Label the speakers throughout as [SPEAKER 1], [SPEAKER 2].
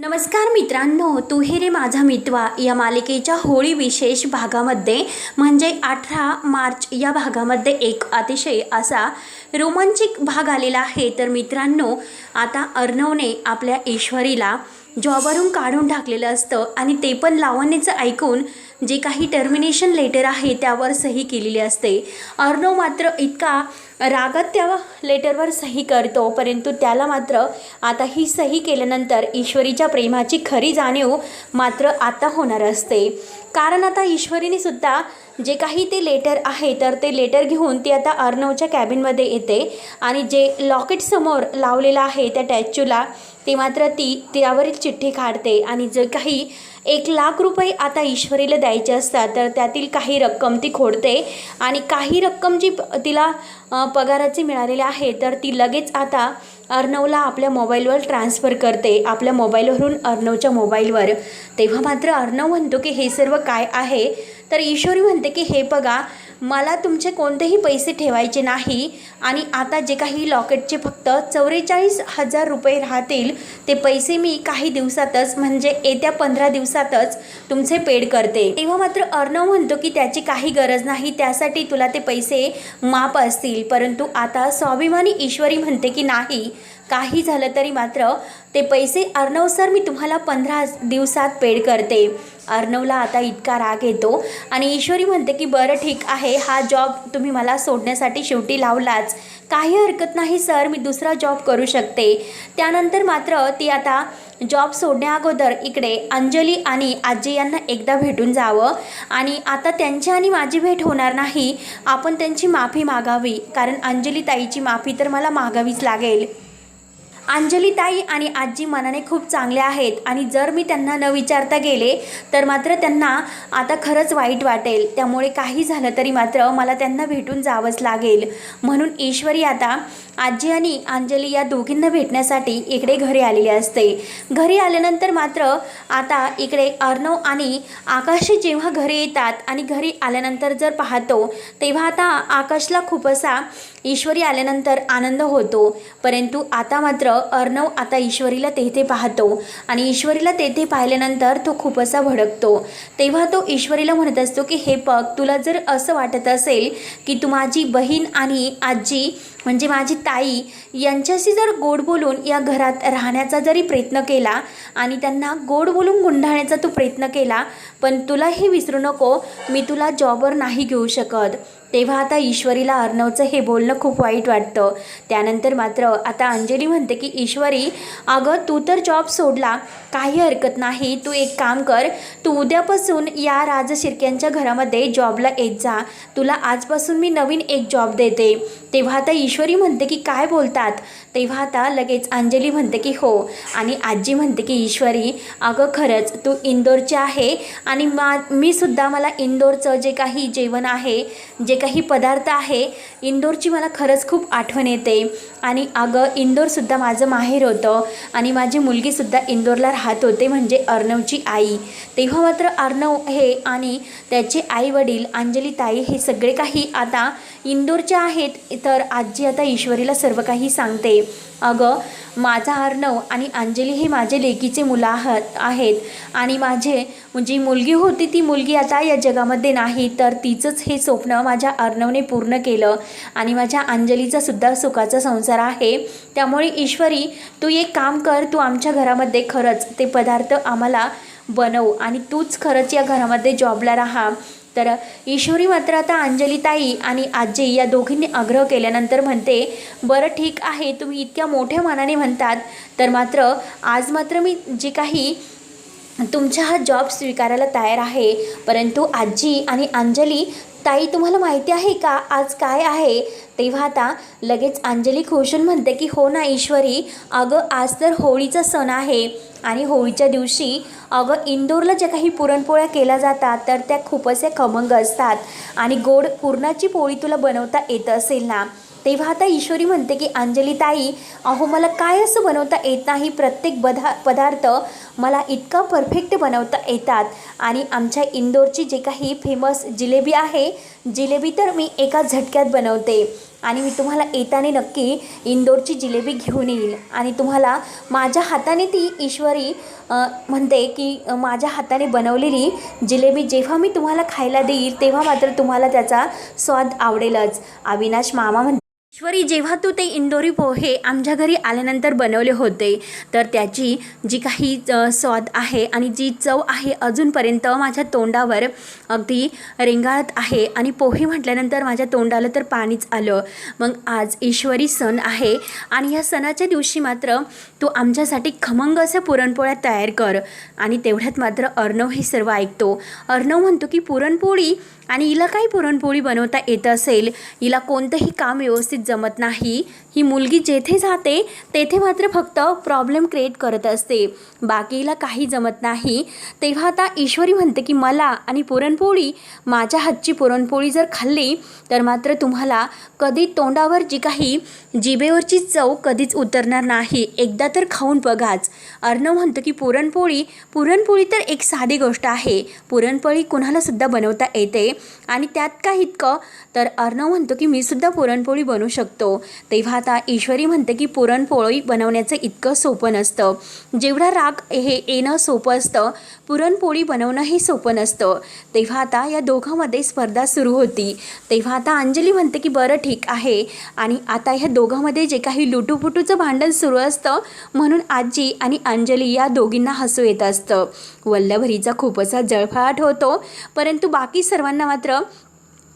[SPEAKER 1] नमस्कार मित्रांनो तू हे रे माझा मितवा या मालिकेच्या होळी विशेष भागामध्ये म्हणजे अठरा मार्च या भागामध्ये एक अतिशय असा रोमांचिक भाग आलेला आहे. तर मित्रांनो आता अर्णवने आपल्या ईश्वरीला जॉबवरून काढून टाकलेलं असतं आणि ते पण लावणीचं ऐकून जे काही टर्मिनेशन लेटर आहे त्यावर सही केलेली असते. अर्णव मात्र इतका रागात त्या लेटरवर सही करतो परंतु त्याला मात्र आता ही सही केल्यानंतर ईश्वरीच्या प्रेमाची खरी जाणीव मात्र आता होणार असते. कारण आता ईश्वरीने सुद्धा जे काही ते लेटर आहे तर ते लेटर घेऊन ती आता अर्णवच्या कॅबिनमध्ये येते आणि जे लॉकेटसमोर लावलेलं आहे त्या टॅच्यूला ते मात्र ती त्यावरील चिठ्ठी काढते आणि जे काही एक लाख रुपये आता ईश्वरीला द्यायचे असतात तर त्यातील काही रक्कम ती खोडते आणि काही रक्कम जी तिला पगाराची मिळालेली आहे तर ती लगेच आता अर्णवला आपल्या मोबाईलवर ट्रान्स्फर करते आपल्या मोबाईलवरून अर्णवच्या मोबाईलवर. तेव्हा मात्र अर्णव म्हणतो की हे सर्व काय आहे? तर ईश्वरी म्हणते की हे बघा मला तुमचे कोणतेही पैसे ठेवायचे नाही आणि आता जे काही लॉकेटचे फक्त चौवेचाळीस हजार रुपये राहतील ते पैसे मी काही दिवसातच म्हणजे येत्या पंधरा दिवसातच तुमचे पेड करते. तेव्हा मात्र अर्णव म्हणतो की त्याची काही गरज नाही त्यासाठी तुला ते पैसे माप असतील. परंतु आता स्वाभिमानी ईश्वरी म्हणते की नाही काही झालं तरी मात्र ते पैसे अर्णव सर मी तुम्हाला पंधरा दिवसात पेड करते. अर्णवला आता इतका राग येतो आणि ईश्वरी म्हणते की बरं ठीक आहे. हा जॉब तुम्ही मला सोडण्यासाठी शेवटी लावलाच. काही हरकत नाही सर. मी दुसरा जॉब करू शकते. त्यानंतर मात्र ती आता जॉब सोडण्या अगोदर इकडे अंजली आणि आजी यांना एकदा भेटून जावं. आणि आता त्यांची आणि माझी भेट होणार नाही. आपण त्यांची माफी मागावी. कारण अंजली ताईची माफी तर मला मागावीच लागेल. अंजली ताई आणि आजी मनाने खूप चांगले आहेत. आणि जर मी त्यांना न विचारता गेले तर मात्र त्यांना आता खरंच वाईट वाटेल. त्यामुळे काही झालं तरी मात्र मला त्यांना भेटून जावंच लागेल. म्हणून ईश्वरी आता आजी आणि अंजली या दोघींना भेटण्यासाठी इकडे घरी आलेली असते. घरी आल्यानंतर मात्र आता इकडे अर्णव आणि आकाश जेव्हा घरी येतात आणि घरी आल्यानंतर जर पाहतो तेव्हा आता आकाशला खूप असा ईश्वरी आल्यानंतर आनंद होतो. परंतु आता मात्र अर्णव आता ईश्वरीला तेथे पाहतो आणि ईश्वरीला तेथे पाहिल्यानंतर तो खूप असा भडकतो. तेव्हा तो ईश्वरीला म्हणत असतो की हे पग तुला जर असं वाटत असेल की तू माझी बहीण आणि आजी म्हणजे माझी ताई यांच्याशी जर गोड बोलून या घरात राहण्याचा जरी प्रयत्न केला आणि त्यांना गोड बोलून गुंडाळण्याचा तू प्रयत्न केला पण तुला हे विसरू नको मी तुला जॉबवर नाही घेऊ शकत. तेव्हा आता ईश्वरीला अर्णवचं हे बोलणं खूप वाईट वाटतं. त्यानंतर मात्र आता अंजली म्हणते की ईश्वरी अगं तू तर जॉब सोडला. काही हरकत नाही. तू एक काम कर. तू उद्यापासून या राज शिर्क्यांच्या घरामध्ये जॉबला येत जा. तुला आजपासून मी नवीन एक जॉब देते. तेव्हा आता ईश्वरी म्हणते की काय बोलतात? तेव्हा आता लगेच अंजली म्हणते की हो. आणि आजी म्हणते की ईश्वरी अगं खरंच तू इंदोरची आहे आणि मा मी सुद्धा मला इंदोरचं जे काही जेवण आहे जे काही पदार्थ आहे इंदोरची मला खरंच खूप आठवण येते. आणि अगं इंदोरसुद्धा माझं माहेर होतं. आणि माझी मुलगीसुद्धा इंदोरला राहत होते म्हणजे अर्णवची आई. तेव्हा मात्र अर्णव हे आणि त्याचे आई वडील अंजली ताई हे सगळे काही आता इंदूरच्या आहेत तर आजी आता ईश्वरीला सर्व काही सांगते. अगं माझा अर्णव आणि अंजली हे माझे लेकीचे मुलं आहात आहेत. आणि माझे जी मुलगी होती ती मुलगी आता या जगामध्ये नाही तर तिचंच हे स्वप्न माझ्या अर्णवने पूर्ण केलं. आणि माझ्या अंजलीचा सुद्धा सुखाचा संसार आहे. त्यामुळे ईश्वरी तू एक काम कर तू आमच्या घरामध्ये खरंच ते पदार्थ आम्हाला बनव आणि तूच खरंच या घरामध्ये जॉबला राहा. तर ईश्वरी मात्र आता अंजली ताई आणि आजी या दोघींनी आग्रह केल्यानंतर म्हणते बरं ठीक आहे तुम्ही इतक्या मोठ्या मनाने म्हणतात तर मात्र आज मात्र मी जे काही तुमचा हा जॉब स्वीकारायला तयार आहे परंतु आजी आणि अंजली ताई तुम्हाला माहिती आहे का? आज काय आहे? तेव्हा आता लगेच अंजली खुशून म्हणते की हो ना ईश्वरी अगं आज तर होळीचा सण आहे आणि होळीच्या दिवशी अगं इंदोरला ज्या काही पुरणपोळ्या केल्या जातात तर त्या खूपच खमंग असतात आणि गोड पुरणाची पोळी तुला बनवता येत असेल ना? तेव्हा आता ईश्वरी म्हणते की अंजली ताई अहो मला काय असं बनवता येत नाही? प्रत्येक बधा पदार्थ मला इतका परफेक्ट बनवता येतात. आणि आमच्या इंदोरची जे काही फेमस जिलेबी आहे जिलेबी तर मी एका झटक्यात बनवते. आणि मी तुम्हाला येताने नक्की इंदोरची जिलेबी घेऊन येईल. आणि तुम्हाला माझ्या हाताने ती ईश्वरी म्हणते की माझ्या हाताने बनवलेली जिलेबी जेव्हा मी तुम्हाला खायला देईल तेव्हा मात्र तुम्हाला त्याचा स्वाद आवडेलच. अविनाश मामा म्हणते ईश्वरी जेव्हा तू ते इंदोरी पोहे आमच्या घरी आल्यानंतर बनवले होते तर त्याची जी काही स्वाद आहे आणि जी चव आहे अजूनपर्यंत माझ्या तोंडावर अगदी रेंगाळत आहे. आणि पोहे म्हटल्यानंतर माझ्या तोंडाला तर पाणीच आलं. मग आज ईश्वरी सण आहे आणि या सणाच्या दिवशी मात्र तू आमच्यासाठी खमंग अशा पुरणपोळ्या तयार कर. आणि तेवढ्यात मात्र अर्णव हे सर्व ऐकतो. अर्णव म्हणतो की पुरणपोळी आणि हिला काही पुरणपोळी बनवता येत असेल हिला कोणतंही काम व्यवस्थित जमत नाही. ही मुलगी जेथे जाते तेथे मात्र फक्त प्रॉब्लेम क्रिएट करत असते. बाकी हिला काही जमत नाही. तेव्हा आता ईश्वरी म्हणते की मला आणि पुरणपोळी माझ्या हातची पुरणपोळी जर खाल्ली तर मात्र तुम्हाला कधी तोंडावर जी काही जिभेवरची चव कधीच उतरणार नाही. एकदा तर खाऊन बघाच. अर्णव म्हणतो की पुरणपोळी पुरणपोळी तर एक साधी गोष्ट आहे. पुरणपोळी कुणालासुद्धा बनवता येते. आणि त्यात काय इतकं? तर अर्णव म्हणतो की मी सुद्धा पुरणपोळी बनवू शकतो. तेव्हा आता ईश्वरी म्हणते की पुरणपोळी बनवण्याचं इतकं सोपं नसतं. जेवढा राग हे येणं सोपं असतं पुरणपोळी बनवणं हे सोपं नसतं. तेव्हा आता या दोघांमध्ये स्पर्धा सुरू होती. तेव्हा आता अंजली म्हणते की बरं ठीक आहे. आणि आता ह्या दोघांमध्ये जे काही लुटूपुटूचं भांडण सुरू असतं म्हणून आजी आणि अंजली या दोघींना हसू येत असतं. वल्लभरीचा खूप असा जळफळाट होतो. परंतु बाकी सर्वांना मात्र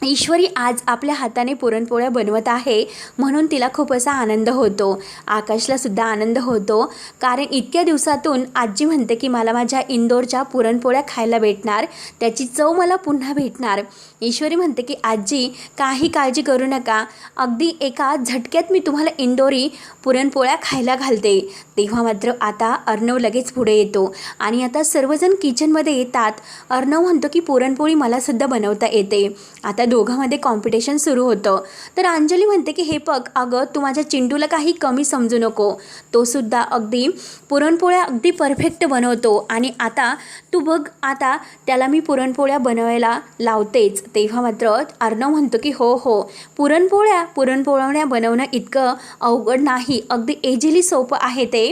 [SPEAKER 1] ईश्वरी आज आपल्या हाताने पुरणपोळ्या बनवत आहे म्हणून तिला खूप असा आनंद होतो. आकाशला सुद्धा आनंद होतो. कारण इतक्या दिवसातून आजी म्हणते की मला माझ्या इंदोरच्या पुरणपोळ्या खायला भेटणार. त्याची चव मला पुन्हा भेटणार. ईश्वरी म्हणते की आजी काही काळजी करू नका. अगदी एका झटक्यात मी तुम्हाला इंदोरी पुरणपोळ्या खायला घालते. तेव्हा मात्र आता अर्णव लगेच पुढे येतो. आणि आता सर्वजण किचनमध्ये येतात. अर्णव म्हणतो की पुरणपोळी मला सुद्धा बनवता येते. आता दोघांमध्ये कॉम्पिटिशन सुरू होतं. तर अंजली म्हणते की हे बघ अगं तू माझ्या चिंटूला काही कमी समजू नको. तो सुद्धा अगदी पुरणपोळ्या अगदी परफेक्ट बनवतो. आणि आता तू बघ आता त्याला मी पुरणपोळ्या बनवायला लावतेच. तेव्हा मात्र अर्णव म्हणतो की हो हो पुरणपोळ्या पुरणपोळ्या बनवणं इतकं अवघड नाही. अगदी एजिली सोपं आहे ते.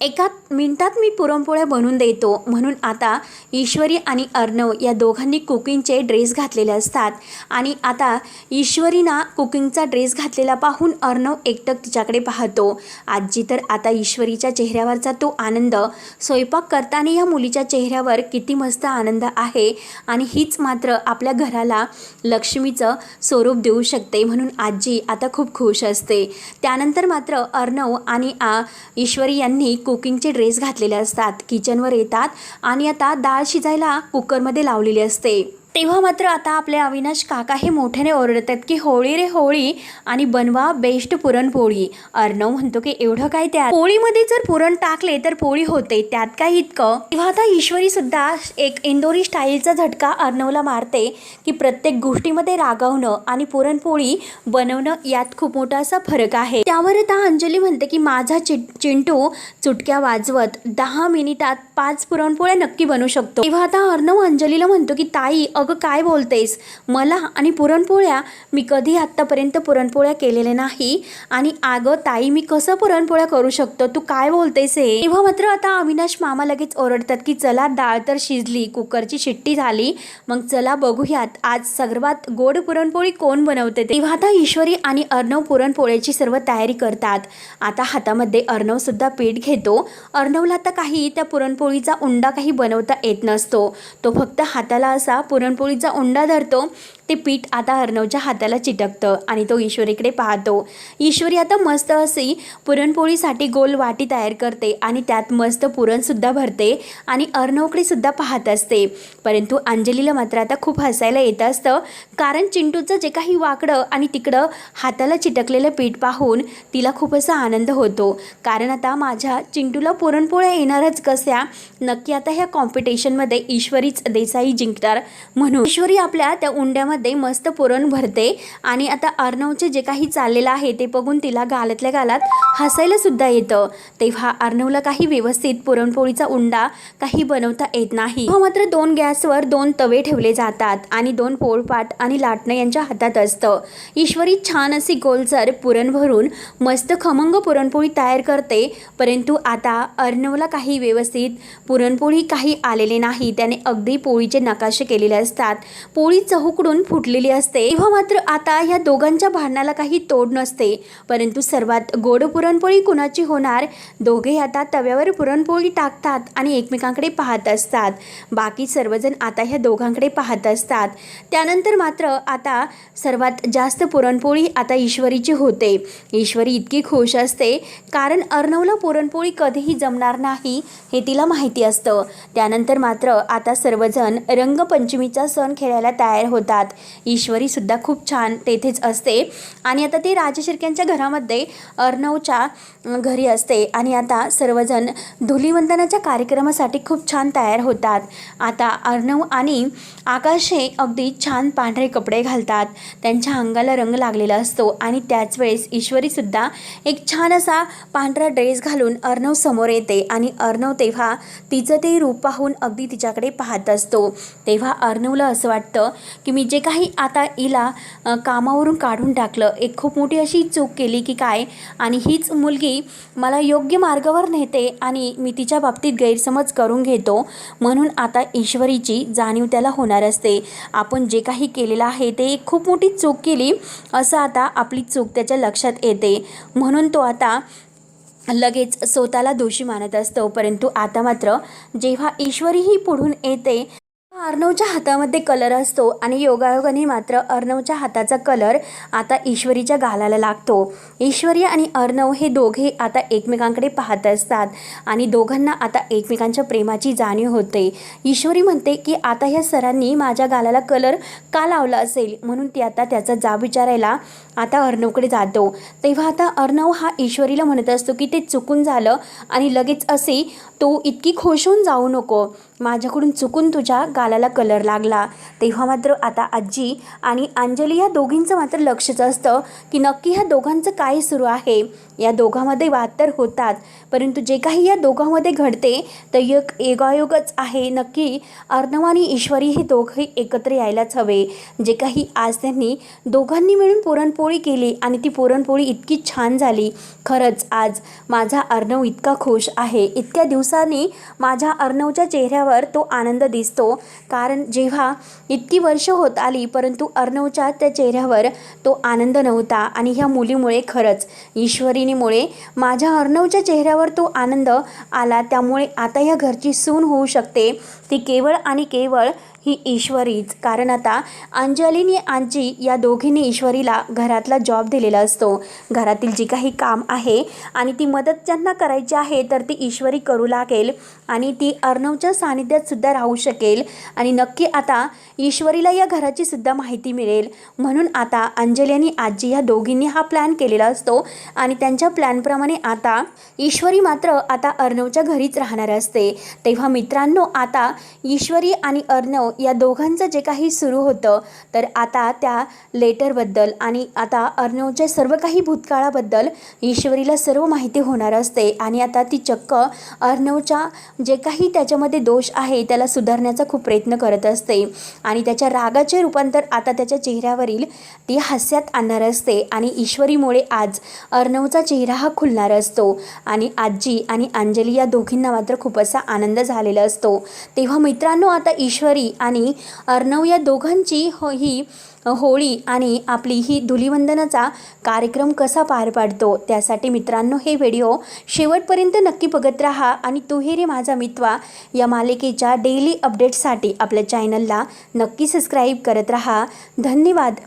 [SPEAKER 1] एका मिनटात मी पुरणपोळ्या बनवून देतो. म्हणून आता ईश्वरी आणि अर्णव या दोघांनी कुकिंगचे ड्रेस घातलेले असतात. आणि आता ईश्वरीना कुकिंगचा ड्रेस घातलेला पाहून अर्णव एकटक तिच्याकडे पाहतो. आजी तर आता ईश्वरीच्या चेहऱ्यावरचा तो आनंद. स्वयंपाक करताना या मुलीच्या चेहऱ्यावर किती मस्त आनंद आहे. आणि हीच मात्र आपल्या घराला लक्ष्मीचं स्वरूप देऊ शकते. म्हणून आजी आता खूप खुश असते. त्यानंतर मात्र अर्णव आणि आ ईश्वरी यांनी कुकिंगचे ड्रेस घातलेले असतात. किचनवर येतात आणि आता डाळ शिजायला कुकरमध्ये लावलेली असते. तेव्हा मात्र आता आपले अविनाश काका हे मोठ्याने ओरडतात की होळी रे होळी आणि बनवा बेस्ट पुरणपोळी. अर्णव म्हणतो की एवढं काय त्या पोळीमध्ये जर पुरण टाकले तर पोळी होते त्यात काय इतकं? तेव्हा आता ईश्वरी सुद्धा एक इंदोरी स्टाईलचा झटका अर्णवला मारते की प्रत्येक गोष्टीमध्ये रागवणं आणि पुरणपोळी बनवणं यात खूप मोठा असा फरक आहे. त्यावर आता अंजली म्हणते की माझा चि चिंटू चुटक्या वाजवत दहा मिनिटात पाच पुरणपोळ्या नक्की बनवू शकतो. तेव्हा आता अर्णव अंजलीला म्हणतो की ताई अगं काय बोलतेस? मला आणि पुरणपोळ्या मी कधी आत्तापर्यंत पुरणपोळ्या केलेल्या नाही. आणि अगं ताई मी कसं पुरणपोळ्या करू शकतो? तू काय बोलतेस हे? तेव्हा मात्र आता अविनाश मामा लगेच ओरडतात की चला डाळ तर शिजली कुकरची शिट्टी झाली. मग चला बघूयात. आज सर्वात गोड पुरणपोळी कोण बनवते तेव्हा आता ईश्वरी आणि अर्णव पुरणपोळ्याची सर्व तयारी करतात. आता हातामध्ये अर्णव सुद्धा पीठ घेतो. अर्णवला आता काही त्या पुरणपोळीचा उंडा काही बनवता येत नसतो. तो फक्त हाताला असा पुरणपोळीचा उंडा धरतो. ते पीठ आता अर्णवच्या हाताला चिटकतं आणि तो ईश्वरीकडे पाहतो. ईश्वरी आता मस्त अशी पुरणपोळीसाठी गोल वाटी तयार करते आणि त्यात मस्त पुरणसुद्धा भरते आणि अर्णवकडे सुद्धा पाहत असते. परंतु अंजलीला मात्र आता खूप हसायला येत असतं. कारण चिंटूचं जे काही वाकडं आणि तिकडं हाताला चिटकलेलं पीठ पाहून तिला खूप असा आनंद होतो. कारण आता माझ्या चिंटूला पुरणपोळ्या येणारच कशा नक्की आता ह्या कॉम्पिटिशनमध्ये ईश्वरीच देसाई जिंकणार म्हणून. ईश्वरी आपल्या त्या उंड्यामध्ये भागामध्ये मस्त पुरण भरते. आणि आता अर्णवचे जे काही चाललेलं आहे ते बघून तिला गालातल्या गालात हसायला सुद्धा येतं. तेव्हा अर्णवला काही व्यवस्थित पुरणपोळीचा उंडा काही बनवता येत नाही. मात्र दोन गॅसवर दोन तवे ठेवले जातात आणि दोन पोळपाट आणि लाटणं यांच्या हातात असतं. ईश्वरी छान अशी गोलसर पुरण भरून मस्त खमंग पुरणपोळी तयार करते. परंतु आता अर्णवला काही व्यवस्थित पुरणपोळी काही आलेले नाही. त्याने अगदी पोळीचे नकाशे केलेले असतात. पोळी चहुकडून फुटलेली असते. तेव्हा मात्र आता या दोघांच्या भांडणाला काही तोड नसते. परंतु सर्वात गोड पुरणपोळी कुणाची होणार? दोघे आता तव्यावर पुरणपोळी टाकतात आणि एकमेकांकडे पाहत असतात. बाकी सर्वजण आता ह्या दोघांकडे पाहत असतात. त्यानंतर मात्र आता सर्वात जास्त पुरणपोळी आता ईश्वरीची होते. ईश्वरी इतकी खुश असते. कारण अर्णवला पुरणपोळी कधीही जमणार नाही हे तिला माहिती असतं. त्यानंतर मात्र आता सर्वजण रंगपंचमीचा सण खेळायला तयार होतात. ईश्वरीसुद्धा खूप छान तेथेच असते. आणि आता ते राजशिर्क्यांच्या घरामध्ये अर्णवच्या घरी असते. आणि आता सर्वजण धुलीवंदनाच्या कार्यक्रमासाठी खूप छान तयार होतात. आता अर्णव आणि आकाश हे अगदी छान पांढरे कपडे घालतात. त्यांच्या अंगाला रंग लागलेला असतो. आणि त्याच वेळेस ईश्वरीसुद्धा एक छान असा पांढरा ड्रेस घालून अर्णव समोर येते. आणि अर्णव तेव्हा तिचं ते रूप पाहून अगदी तिच्याकडे पाहत असतो. तेव्हा अर्णवला असं वाटतं की मी जे काही आता हिला कामावरून काढून टाकलं. एक खूप मोठी अशी चूक केली की काय? आणि हीच मुलगी मला योग्य मार्गावर नेते आणि मी तिच्या बाबतीत गैरसमज करून घेतो. म्हणून आता ईश्वरीची जाणीव त्याला होणार असते. आपण जे काही केलेलं आहे ते एक खूप मोठी चूक केली असं आता आपली चूक त्याच्या लक्षात येते. म्हणून तो आता लगेच स्वतःला दोषी मानत असतो. परंतु आता मात्र जेव्हा ईश्वरीही पुढून येते अर्णवच्या हातामध्ये कलर असतो आणि योगायोगाने मात्र अर्णवच्या हाताचा कलर आता ईश्वरीच्या गालाला लागतो. ईश्वरी आणि अर्णव हे दोघे आता एकमेकांकडे पाहत असतात आणि दोघांना आता एकमेकांच्या प्रेमाची जाणीव होते. ईश्वरी म्हणते की आता ह्या सरांनी माझ्या गालाला कलर का लावला असेल? म्हणून ती आता त्याचा जाब विचारायला आता अर्णवकडे जातो. तेव्हा आता अर्णव हा ईश्वरीला म्हणत असतो की ते चुकून झालं आणि लगेच असे तो इतकी खुश होऊन जाऊ नको. माझ्याकडून चुकून तुझ्या गालाला कलर लागला. तेव्हा मात्र आता आजी आणि अंजली या दोघींचं मात्र लक्षच असतं की नक्की ह्या दोघांचं काय सुरू आहे. या दोघांमध्ये वाद तर होतात. परंतु जे काही या दोघांमध्ये घडते तर एक योगायोगच आहे. नक्की अर्णव आणि ईश्वरी हे दोघंही एकत्र यायलाच हवे. जे काही आज त्यांनी दोघांनी मिळून पुरणपोळी केली आणि ती पुरणपोळी इतकी छान झाली. खरंच आज माझा अर्णव इतका खुश आहे. इतक्या दिवसांनी माझ्या अर्णवच्या चेहऱ्यावर तो आनंद दिसतो. कारण जेव्हा इतकी वर्ष होत आली परंतु अर्णवच्या त्या चेहऱ्यावर तो आनंद नव्हता. आणि ह्या मुलीमुळे खरंच ईश्वरीनीमुळे माझ्या अर्णवच्या चेहऱ्यावर तो आनंद आला. त्यामुळे आता या घरची सून होऊ शकते. ती केवळ आणि केवळ ही ईश्वरीच. कारण आता अंजलीने आजी या दोघींनी ईश्वरीला घरातला जॉब दिलेला असतो. घरातील जी काही काम आहे आणि ती मदत ज्यांना करायची आहे तर ती ईश्वरी करू लागेल आणि ती अर्णवच्या सानिध्यात सुद्धा राहू शकेल. आणि नक्की आता ईश्वरीला या घराची सुद्धा माहिती मिळेल. म्हणून आता अंजली आणि आजी या दोघींनी हा प्लॅन केलेला असतो आणि त्यांच्या प्लॅनप्रमाणे आता ईश्वरी मात्र आता अर्णवच्या घरीच राहणार असते. तेव्हा मित्रांनो आता ईश्वरी आणि अर्णव या दोघांचं जे काही सुरू होतं तर आता त्या लेटरबद्दल आणि आता अर्णवच्या सर्व काही भूतकाळाबद्दल ईश्वरीला सर्व माहिती होणार असते आणि आता ती चक्क अर्णवच्या जे काही त्याच्यामध्ये दोष आहे त्याला सुधारण्याचा खूप प्रयत्न करत असते आणि त्याच्या रागाचे रूपांतर आता त्याच्या चेहऱ्यावरील ती हास्यात आणणार असते आणि ईश्वरीमुळे आज अर्णवचा चेहरा हा खुलणार असतो आणि आजी आणि अंजली या दोघींना मात्र खूप असा आनंद झालेला असतो. ते तेव्हा मित्रांनो आता ईश्वरी आणि अर्णव या दोघांची हो ही होळी आणि आपली ही धुलिवंदनाचा कार्यक्रम कसा पार पाडतो त्यासाठी मित्रांनो हे व्हिडिओ शेवटपर्यंत नक्की बघत राहा आणि तुहेरी माझा मित्वा या मालिकेच्या डेली अपडेट्ससाठी आपल्या चॅनलला नक्की सबस्क्राईब करत राहा. धन्यवाद.